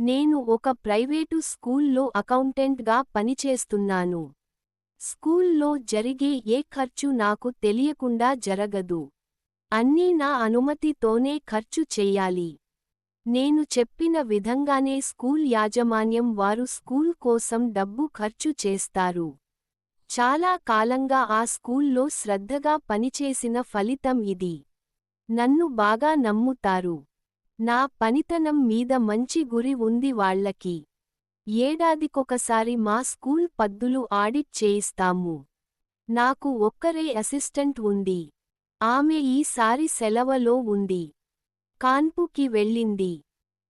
నేను ఒక ప్రైవేటు స్కూల్లో అకౌంటెంట్గా పనిచేస్తున్నాను. స్కూల్లో జరిగే ఏ ఖర్చు నాకు తెలియకుండా జరగదు. అన్నీ నా అనుమతితోనే ఖర్చు చెయ్యాలి నేను చెప్పిన విధంగానే స్కూల్ యాజమాన్యం వారు స్కూల్ కోసం డబ్బు ఖర్చు చేస్తారు. చాలా కాలంగా ఆ స్కూల్లో శ్రద్ధగా పనిచేసిన ఫలితం ఇది. నన్ను బాగా నమ్ముతారు. నా పనితనం మీద మంచి గురి ఉంది వాళ్ళకి ఏడాదికొకసారి మా స్కూల్ పద్దులు ఆడిట్ చేయిస్తాము. నాకు ఒక్కరే అసిస్టెంట్ ఉంది. ఆమె ఈసారి సెలవలో ఉంది. కాన్పుకి వెళ్ళింది.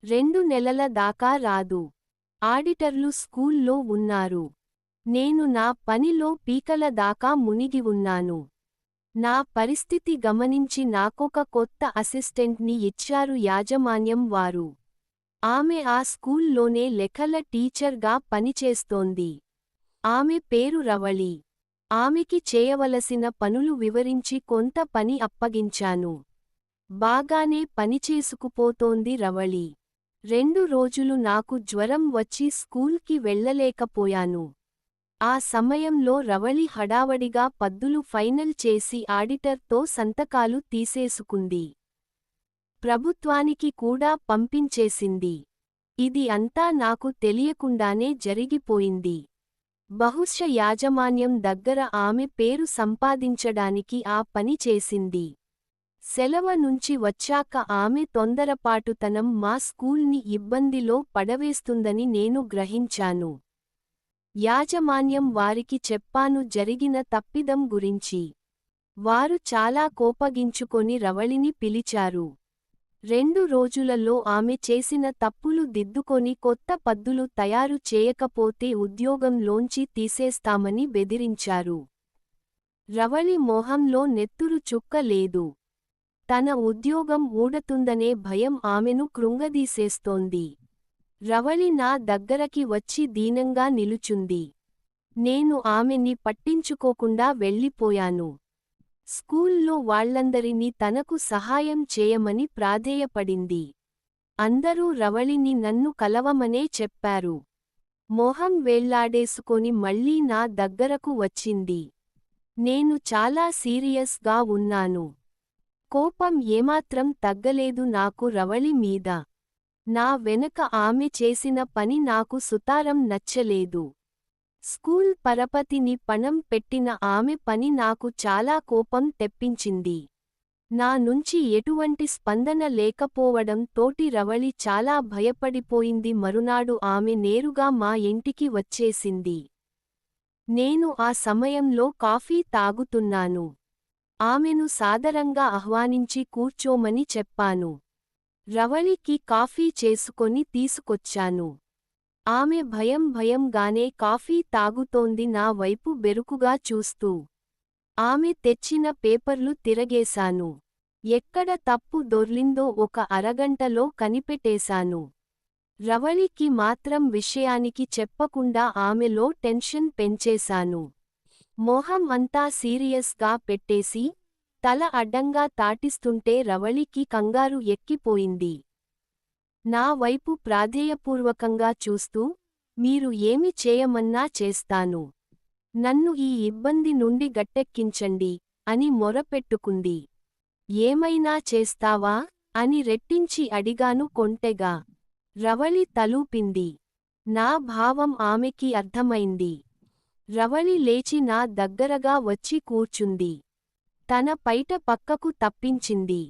రెండు నెలల దాకా రాదు. ఆడిటర్లు స్కూల్లో ఉన్నారు. నేను నా పనిలో పీకల దాకా మునిగి ఉన్నాను. నా పరిస్థితి గమనించి నాకొక కొత్త అసిస్టెంట్ని ఇచ్చారు యాజమాన్యం వారు. ఆమె ఆ స్కూల్లోనే లెక్కల టీచర్గా పనిచేస్తోంది. ఆమె పేరు రవళి. ఆమెకి చేయవలసిన పనులు వివరించి కొంత పని అప్పగించాను. బాగానే పనిచేసుకుపోతోంది రవళి. రెండు రోజులు నాకు జ్వరం వచ్చి స్కూల్కి వెళ్ళలేకపోయాను. ఆ సమయంలో రవళి హడావడిగా పద్దులు ఫైనల్ చేసి ఆడిటర్తో సంతకాలు తీసేసుకుంది. ప్రభుత్వానికి కూడా పంపించేసింది. ఇది అంతా నాకు తెలియకుండానే జరిగిపోయింది. బహుశ యాజమాన్యం దగ్గర ఆమె పేరు సంపాదించడానికి ఆ పని చేసింది. సెలవ నుంచి వచ్చాక ఆమె తొందరపాటుతనం మా స్కూల్ని ఇబ్బందిలో పడవేస్తుందని నేను గ్రహించాను. యాజమాన్యం వారికి చెప్పాను జరిగిన తప్పిదం గురించి. వారు చాలా కోపగించుకొని రవళిని పిలిచారు. రెండు రోజులలో ఆమె చేసిన తప్పులు దిద్దుకొని కొత్త పద్దులు తయారు చేయకపోతే ఉద్యోగంలోంచి తీసేస్తామని బెదిరించారు. రవళి మోహంలో నెత్తురు చుక్క లేదు. తన ఉద్యోగం ఊడతుందనే భయం ఆమెను కృంగదీసేస్తోంది. రవళి నా దగ్గరకి వచ్చి దీనంగా నిలుచుంది. నేను ఆమెని పట్టించుకోకుండా వెళ్ళిపోయాను. స్కూల్లో వాళ్ళందరినీ తనకు సహాయం చేయమని ప్రాధేయపడింది. అందరూ రవళిని నన్ను కలవమనే చెప్పారు. మొహం వేళ్ళాడేసుకొని మళ్ళీ నా దగ్గరకు వచ్చింది. నేను చాలా సీరియస్గా ఉన్నాను. కోపం ఏమాత్రం తగ్గలేదు నాకు రవళి మీద. నా వెనక ఆమె చేసిన పని నాకు సుతారం నచ్చలేదు. స్కూల్ పరపతిని పణం పెట్టిన ఆమె పని నాకు చాలా కోపం తెప్పించింది. నా నుంచి ఎటువంటి స్పందన లేకపోవడం తోటి రవళి చాలా భయపడిపోయింది. మరునాడు ఆమె నేరుగా మా ఇంటికి వచ్చేసింది. నేను ఆ సమయంలో కాఫీ తాగుతున్నాను. ఆమెను సాదరంగా ఆహ్వానించి కూర్చోమని చెప్పాను. రవళికి కాఫీ చేసుకొని తీసుకొచ్చాను. ఆమె భయం భయంగానే కాఫీ తాగుతోంది నా వైపు బెరుకుగా చూస్తూ. ఆమె తెచ్చిన పేపర్లు తిరగేశాను. ఎక్కడ తప్పు దొర్లిందో ఒక అరగంటలో కనిపెట్టేశాను. రవళికి మాత్రం విషయానికి చెప్పకుండా ఆమెలో టెన్షన్ పెంచేశాను. మొహం అంతా సీరియస్గా పెట్టేసి తల అడ్డంగా తాటిస్తుంటే రవళికి కంగారు ఎక్కిపోయింది. నా వైపు ప్రాధేయపూర్వకంగా చూస్తూ మీరు ఏమి చేయమన్నా చేస్తాను. నన్ను ఈ ఇబ్బంది నుండి గట్టెక్కించండి అని మొరపెట్టుకుంది. ఏమైనా చేస్తావా? అని రెట్టించి అడిగాను కొంటెగా. రవళి తలూపింది. నా భావం ఆమెకి అర్థమైంది. రవళి లేచి నా దగ్గరగా వచ్చి కూర్చుంది. తన పైట పక్కకు తప్పించింది.